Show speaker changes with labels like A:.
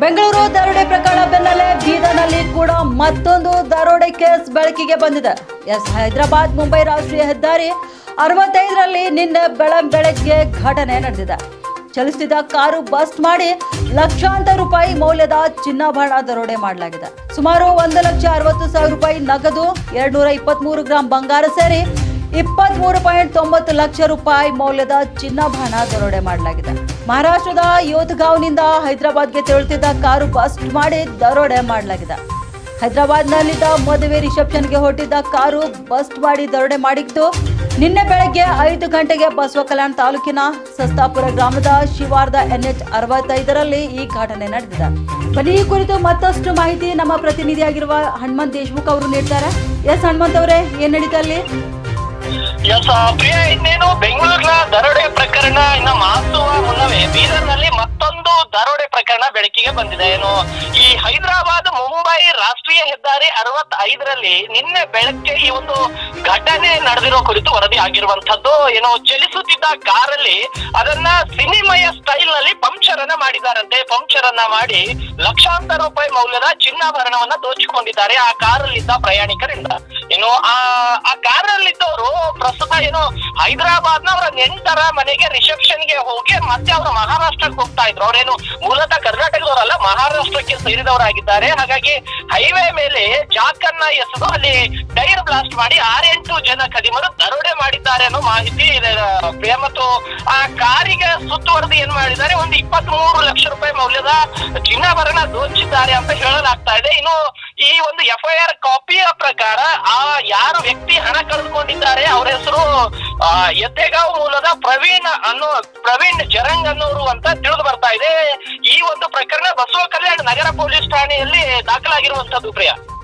A: ಬೆಂಗಳೂರು ದರೋಡೆ ಪ್ರಕರಣ ಬೆನ್ನಲ್ಲೇ ಬೀದರ್ನಲ್ಲಿ ಕೂಡ ಮತ್ತೊಂದು ದರೋಡೆ ಕೇಸ್ ಬೆಳಕಿಗೆ ಬಂದಿದೆ. ಎಸ್ ಹೈದರಾಬಾದ್ ಮುಂಬೈ ರಾಷ್ಟ್ರೀಯ ಹೆದ್ದಾರಿ ಅರವತ್ತೈದರಲ್ಲಿ ನಿನ್ನೆ ಬೆಳ, ಬೆಳಗ್ಗೆ ಘಟನೆ ನಡೆದಿದೆ. ಚಲಿಸುತ್ತಿದ್ದ ಕಾರು ಬಸ್ಟ್ ಮಾಡಿ ಲಕ್ಷಾಂತರ ರೂಪಾಯಿ ಮೌಲ್ಯದ ಚಿನ್ನಾಭರಣ ದರೋಡೆ ಮಾಡಲಾಗಿದೆ. ಸುಮಾರು ಒಂದು ಲಕ್ಷ ಅರವತ್ತು ಸಾವಿರ ರೂಪಾಯಿ ನಗದು, ಎರಡ್ನೂರ ಇಪ್ಪತ್ಮೂರು ಗ್ರಾಂ ಬಂಗಾರ ಸೇರಿ ಇಪ್ಪತ್ಮೂರು ಪಾಯಿಂಟ್ ತೊಂಬತ್ತು ಲಕ್ಷ ರೂಪಾಯಿ ಮೌಲ್ಯದ ಚಿನ್ನಾಭರಣ ದರೋಡೆ ಮಾಡಲಾಗಿದೆ. ಮಹಾರಾಷ್ಟ್ರದ ಯೋಧಗಾಂವ್ನಿಂದ ಹೈದರಾಬಾದ್ಗೆ ತೆರಳುತ್ತಿದ್ದ ಕಾರು ಬಸ್ಟ್ ಮಾಡಿ ದರೋಡೆ ಮಾಡಲಾಗಿದೆ. ಹೈದರಾಬಾದ್ನಲ್ಲಿದ್ದ ಮದುವೆ ರಿಸೆಪ್ಷನ್ಗೆ ಹೊರಟಿದ್ದ ಕಾರು ಬಸ್ಟ್ ಮಾಡಿ ದರೋಡೆ ಮಾಡಿದ್ದು ನಿನ್ನೆ ಬೆಳಗ್ಗೆ ಐದು ಗಂಟೆಗೆ ಬಸವ ಕಲ್ಯಾಣ ತಾಲೂಕಿನ ಸಸ್ತಾಪುರ ಗ್ರಾಮದ ಶಿವಾರ್ದ ಎನ್ಎಚ್ ಅರವತ್ತೈದರಲ್ಲಿ ಈ ಘಟನೆ ನಡೆದಿದೆ. ಬನ್ನಿ, ಈ ಕುರಿತು ಮತ್ತಷ್ಟು ಮಾಹಿತಿ ನಮ್ಮ ಪ್ರತಿನಿಧಿಯಾಗಿರುವ ಹನುಮಂತ್ ದೇಶ್ಮುಖ್ ಅವರು ನೀಡ್ತಾರೆ. ಎಸ್ ಹನುಮಂತ್ ಅವರೇ, ಏನ್ ನಡೀತಾ ಅಲ್ಲಿ?
B: ಎಸ್ ಪ್ರಿಯ, ಇನ್ನೇನು? ಬೆಂಗಳೂರಿನ ದರೋಡೆ ಪ್ರಕರಣ ಇನ್ನ ಮಾಸುವ ಮುನ್ನವೇ. ಬೀದರ್ನಲ್ಲಿ ಮತ್ತೊಂದು ದರೋಡೆ ಪ್ರಕರಣ ಬೆಳಕಿಗೆ ಬಂದಿದೆ. ಏನು? ಈ ಹೈದರಾಬಾದ್, ಮುಂಬೈ ರಾಷ್ಟ್ರೀಯ ಹೆದ್ದಾರಿ ಅರವತ್ತೈದರಲ್ಲಿ ನಿನ್ನೆ ಬೆಳಗ್ಗೆ ಈ ಒಂದು ಘಟನೆ ನಡೆದಿರೋ ಕುರಿತು ವರದಿ ಆಗಿರುವಂತದ್ದು ಏನೋ? ಚಲಿಸುತ್ತಿದ್ದ ಕಾರಲ್ಲಿ ಅದನ್ನ ಸಿನಿಮಯ ಸ್ಟೈಲ್ನಲ್ಲಿ ಪಂಕ್ಚರ್ ಅನ್ನ ಮಾಡಿದಾರಂತೆ ಪಂಕ್ಚರ್ ಅನ್ನ ಮಾಡಿ ಲಕ್ಷಾಂತರ ರೂಪಾಯಿ ಮೌಲ್ಯದ ಚಿನ್ನಾಭರಣವನ್ನ ದೋಚಿಕೊಂಡಿದ್ದಾರೆ ಆ ಕಾರಲ್ಲಿದ್ದ ಪ್ರಯಾಣಿಕರಿಂದ. ಏನು? ಆ ಪ್ರಸ್ತುತ ಏನು ಹೈದರಾಬಾದ್ನ ಅವರ ನೆಂಟರ ಮನೆಗೆ ರಿಸೆಪ್ಷನ್ಗೆ ಹೋಗಿ ಮತ್ತೆ ಅವರು ಮಹಾರಾಷ್ಟ್ರಕ್ಕೆ ಹೋಗ್ತಾ ಇದ್ರು. ಅವರೇನು ಮೂಲತಃ ಕರ್ನಾಟಕದವರಲ್ಲ, ಮಹಾರಾಷ್ಟ್ರಕ್ಕೆ ಸೇರಿದವರಾಗಿದ್ದಾರೆ. ಹಾಗಾಗಿ ಹೈವೇ ಮೇಲೆ ಜಾಕನ್ನ ಎಸೆದು ಅಲ್ಲಿ ಟೈರ್ ಬ್ಲಾಸ್ಟ್ ಮಾಡಿ ಆರೆಂಟು ಜನ ಕದಿಮರು ದರೋಡೆ ಮಾಡಿದ್ದಾರೆ ಅನ್ನೋ ಮಾಹಿತಿ ಇದೆ. ಮತ್ತು ಆ ಕಾರಿಗೆ ಸುತ್ತುವರೆದು ಏನ್ ಮಾಡಿದ್ದಾರೆ? ಒಂದು ಇಪ್ಪತ್ತ್ ಮೂರು ಲಕ್ಷ ರೂಪಾಯಿ ಮೌಲ್ಯದ ಚಿನ್ನಾಭರಣ ದೋಚಿದ್ದಾರೆ ಅಂತ ಹೇಳಲಾಗ್ತಾ ಇದೆ. ಇನ್ನು ಈ ಒಂದು ಎಫ್ಐಆರ್ ಕಾಪಿಯ ಪ್ರಕಾರ ಆ ಯಾರು ವ್ಯಕ್ತಿ ಹಣ ಕಳೆದುಕೊಂಡಿದ್ದಾರೆ ಅವರ ಹೆಸರು ಆ, ಎತ್ತೆಗಾಂವ್ ಮೂಲದ ಪ್ರವೀಣ್ ಅನ್ನೋ ಪ್ರವೀಣ್ ಜರಂಗ್ ಅನ್ನೋರು ಅಂತ ತಿಳಿದು ಬರ್ತಾ ಇದೆ. ಈ ಒಂದು ಪ್ರಕರಣ ಬಸವ ಕಲ್ಯಾಣ ನಗರ ಪೊಲೀಸ್ ಠಾಣೆಯಲ್ಲಿ ದಾಖಲಾಗಿರುವಂತದ್ದು ಪ್ರಿಯ.